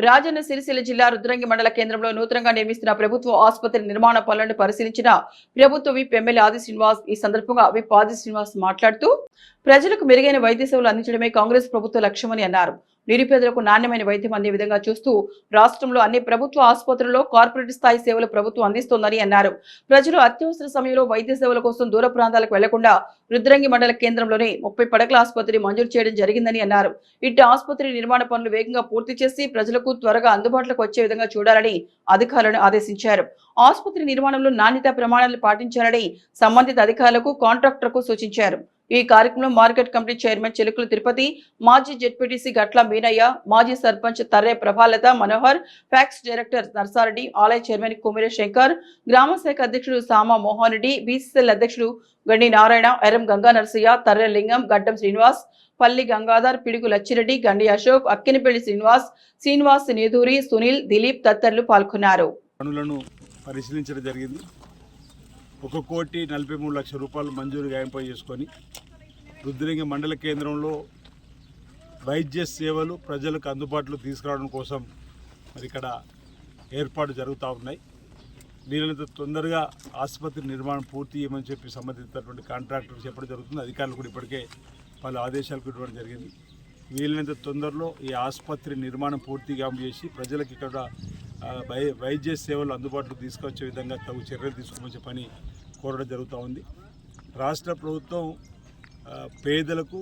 రాజన్న సిరిసిల్ల జిల్లా రుద్రంగి మండల కేంద్రంలో నూతనంగా నిర్మిస్తున్న ప్రభుత్వ ఆసుపత్రి నిర్మాణ పనులను పరిశీలించిన ప్రభుత్వ విప్ ఎమ్మెల్యే ఆది శ్రీనివాస్ ఈ సందర్భంగా విప్ ఆది శ్రీనివాస్ మాట్లాడుతూ ప్రజలకు మెరుగైన వైద్య సేవలు అందించడమే కాంగ్రెస్ ప్రభుత్వ లక్ష్యమని అన్నారు. నిరుపేదలకు నాణ్యమైన వైద్యం అందే విధంగా చూస్తూ రాష్ట్రంలో అన్ని ప్రభుత్వ ఆసుపత్రుల్లో కార్పొరేట్ స్థాయి సేవలు ప్రభుత్వం అందిస్తోందని అన్నారు. ప్రజలు అత్యవసర సమయంలో వైద్య సేవల కోసం దూర ప్రాంతాలకు వెళ్ళకుండా రుద్రంగి మండల కేంద్రంలోనే ముప్పై పడకల ఆసుపత్రి మంజూరు చేయడం జరిగిందని అన్నారు. ఇట్టి ఆసుపత్రి నిర్మాణ పనులు వేగంగా పూర్తి చేసి ప్రజలకు త్వరగా అందుబాటులోకి వచ్చే విధంగా చూడాలని అధికారులను ఆదేశించారు. ఆసుపత్రి నిర్మాణంలో నాణ్యత ప్రమాణాలు పాటించాలని సంబంధిత అధికారులకు కాంట్రాక్టర్కు సూచించారు. ఈ కార్యక్రమంలో market committee chairman Chilukula Tirupati మాజీ జెడ్పీటీసీ గట్ల మీనయ్య మాజీ సర్పంచ్ తర్రే ప్రభాలత మనోహర్ ఫ్యాక్స్ డైరెక్టర్ నర్సారెడ్డి ఆలయ చైర్మన్ కుమిర శంకర్ గ్రామ శాఖ అధ్యక్షుడు సామా మోహన్ రెడ్డి బీసీసీఎల్ అధ్యక్షుడు గండి నారాయణ ఎరం గంగా నరసయ్య తర్రె లింగం గడ్డం శ్రీనివాస్ పల్లి గంగాధర్ పిడుగు లచ్చిరెడ్డి గండి అశోక్ అక్కినపల్లి శ్రీనివాస్ శ్రీనివాస్ నిధూరి సునీల్ దిలీప్ తదితరులు పాల్గొన్నారు. పనులను పరిశీలించడం జరిగింది. ఒక కోటి నలభై మూడు లక్షల రూపాయలు మంజూరు గాయంపై చేసుకొని రుద్రంగి మండల కేంద్రంలో వైద్య సేవలు ప్రజలకు అందుబాటులో తీసుకురావడం కోసం మరి ఇక్కడ ఏర్పాటు జరుగుతూ ఉన్నాయి. వీలైనంత తొందరగా ఆసుపత్రి నిర్మాణం పూర్తి చేయమని చెప్పి సంబంధించినటువంటి కాంట్రాక్టర్ చెప్పడం జరుగుతుంది. అధికారులు కూడా ఇప్పటికే వాళ్ళ కూడా ఇవ్వడం జరిగింది. వీలైనంత తొందరలో ఈ ఆసుపత్రి నిర్మాణం పూర్తిగా చేసి ప్రజలకు ఇక్కడ వై వైద్య సేవలు అందుబాటులో తీసుకొచ్చే విధంగా తగు చర్యలు తీసుకోమని పని కోరడం జరుగుతూ ఉంది. రాష్ట్ర ప్రభుత్వం పేదలకు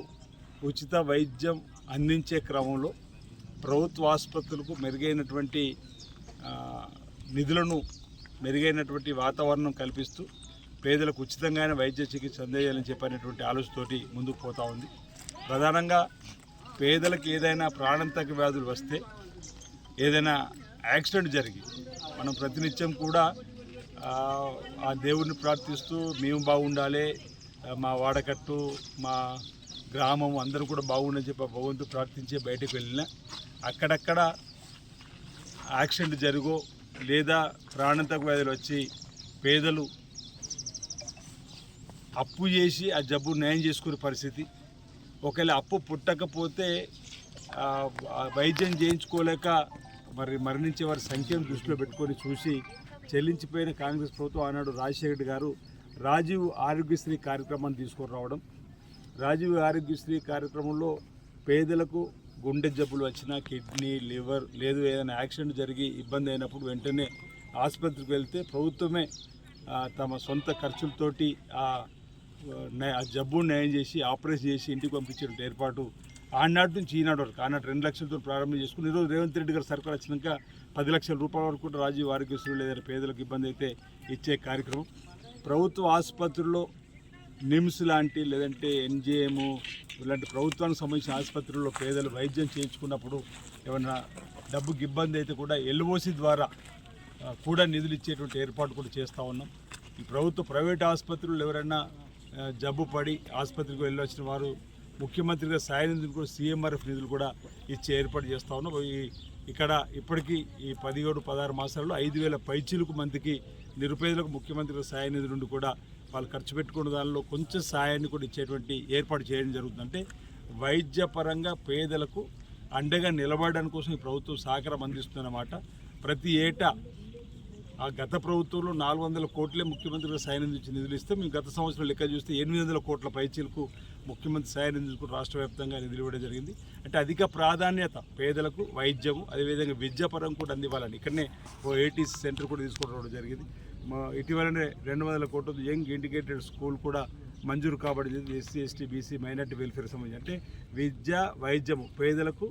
ఉచిత వైద్యం అందించే క్రమంలో ప్రభుత్వ ఆసుపత్రులకు మెరుగైనటువంటి నిధులను మెరుగైనటువంటి వాతావరణం కల్పిస్తూ పేదలకు ఉచితంగానే వైద్య చికిత్స అందేయాలని చెప్పినటువంటి ఆలోచనతోటి ముందుకు పోతా ఉంది. ప్రధానంగా పేదలకు ఏదైనా ప్రాణాంతక వ్యాధులు వస్తే ఏదైనా యాక్సిడెంట్ జరిగి మనం ప్రతినిత్యం కూడా ఆ, దేవుడిని ప్రార్థిస్తూ మేము బాగుండాలి మా వాడకట్టు మా గ్రామం అందరూ కూడా బాగుండని చెప్పి ఆ భగవంతుడు ప్రార్థించే బయటకు వెళ్ళిన. అక్కడక్కడ యాక్సిడెంట్ జరుగో లేదా ప్రాణాంతక వ్యాధులు వచ్చి పేదలు అప్పు చేసి ఆ జబ్బు నయం చేసుకునే పరిస్థితి. ఒకవేళ అప్పు పుట్టకపోతే వైద్యం చేయించుకోలేక మరి మరణించే వారి సంఖ్యను దృష్టిలో పెట్టుకొని చూసి చెల్లించిపోయిన కాంగ్రెస్ ప్రభుత్వం ఆనాడు రాజశేఖర్ గారు రాజీవ్ ఆరోగ్యశ్రీ కార్యక్రమాన్ని తీసుకురావడం రావడం. రాజీవ్ ఆరోగ్యశ్రీ కార్యక్రమంలో పేదలకు గుండె జబ్బులు వచ్చినా కిడ్నీ లివర్ లేదు ఏదైనా యాక్సిడెంట్ జరిగి ఇబ్బంది అయినప్పుడు వెంటనే ఆసుపత్రికి వెళ్తే ప్రభుత్వమే తమ సొంత ఖర్చులతోటి ఆ ఆ జబ్బును నయం చేసి ఆపరేషన్ చేసి ఇంటికి పంపించడం ఏర్పాటు ఆనాటి నుంచి ఈనాడు వరకు ఆనాటి రెండు లక్షలతో ప్రారంభం చేసుకుని ఈరోజు రేవంత్ రెడ్డి గారు సర్కార్ వచ్చినాక పది లక్షల రూపాయల వరకు కూడా రాజీవ్ ఆరోగ్యశ్రీ లేదా పేదలకు ఇబ్బంది అయితే ఇచ్చే కార్యక్రమం. ప్రభుత్వ ఆసుపత్రుల్లో నిమ్స్ లాంటి లేదంటే ఎన్జిఎం ఇలాంటి ప్రభుత్వానికి సంబంధించిన ఆసుపత్రుల్లో పేదలు వైద్యం చేయించుకున్నప్పుడు ఏమైనా డబ్బుకి ఇబ్బంది అయితే కూడా ఎల్ఓసి ద్వారా కూడా నిధులు ఇచ్చేటువంటి ఏర్పాటు కూడా చేస్తూ ఉన్నాం. ఈ ప్రభుత్వ ప్రైవేట్ ఆసుపత్రులు ఎవరైనా జబ్బు పడి ఆసుపత్రికి వెళ్ళి వచ్చిన వారు ముఖ్యమంత్రిగా సాయం నిధులు కూడా సీఎంఆర్ఎఫ్ నిధులు కూడా ఇచ్చి ఏర్పాటు చేస్తా ఉన్నాం. ఈ ఇక్కడ ఇప్పటికీ ఈ పదిహేడు పదహారు మాసాల్లో ఐదు వేల పైచీలకు మందికి నిరుపేదలకు ముఖ్యమంత్రి సాయం నిధి నుండి కూడా వాళ్ళు ఖర్చు పెట్టుకున్న దానిలో కొంచెం సాయాన్ని కూడా ఇచ్చేటువంటి ఏర్పాటు చేయడం జరుగుతుంది అంటే వైద్యపరంగా పేదలకు అండగా నిలబడడానికి కోసం ఈ ప్రభుత్వం సహకారం అందిస్తుందన్నమాట. ప్రతి ఏటా ఆ గత ప్రభుత్వంలో నాలుగు వందల కోట్లే ముఖ్యమంత్రి సాయం నుంచి నిధులు ఇస్తే మేము గత సంవత్సరం లెక్క చూస్తే ఎనిమిది వందల కోట్ల పైచీలకు ముఖ్యమంత్రి సాయం నిధులకు రాష్ట్ర వ్యాప్తంగా నిధులు ఇవ్వడం జరిగింది. అంటే అధిక ప్రాధాన్యత పేదలకు వైద్యము అదేవిధంగా విద్యాపరం కూడా అందివ్వాలని. ఇక్కడనే ఓ ఏటీసీ సెంటర్ కూడా తీసుకురావడం జరిగింది. మా ఇటీవలనే రెండు వందల కోట్ల యంగ్ ఇంటిగ్రేటెడ్ స్కూల్ కూడా మంజూరు కాబడింది. SC ST BC minority welfare సంబంధించి. అంటే విద్య వైద్యము పేదలకు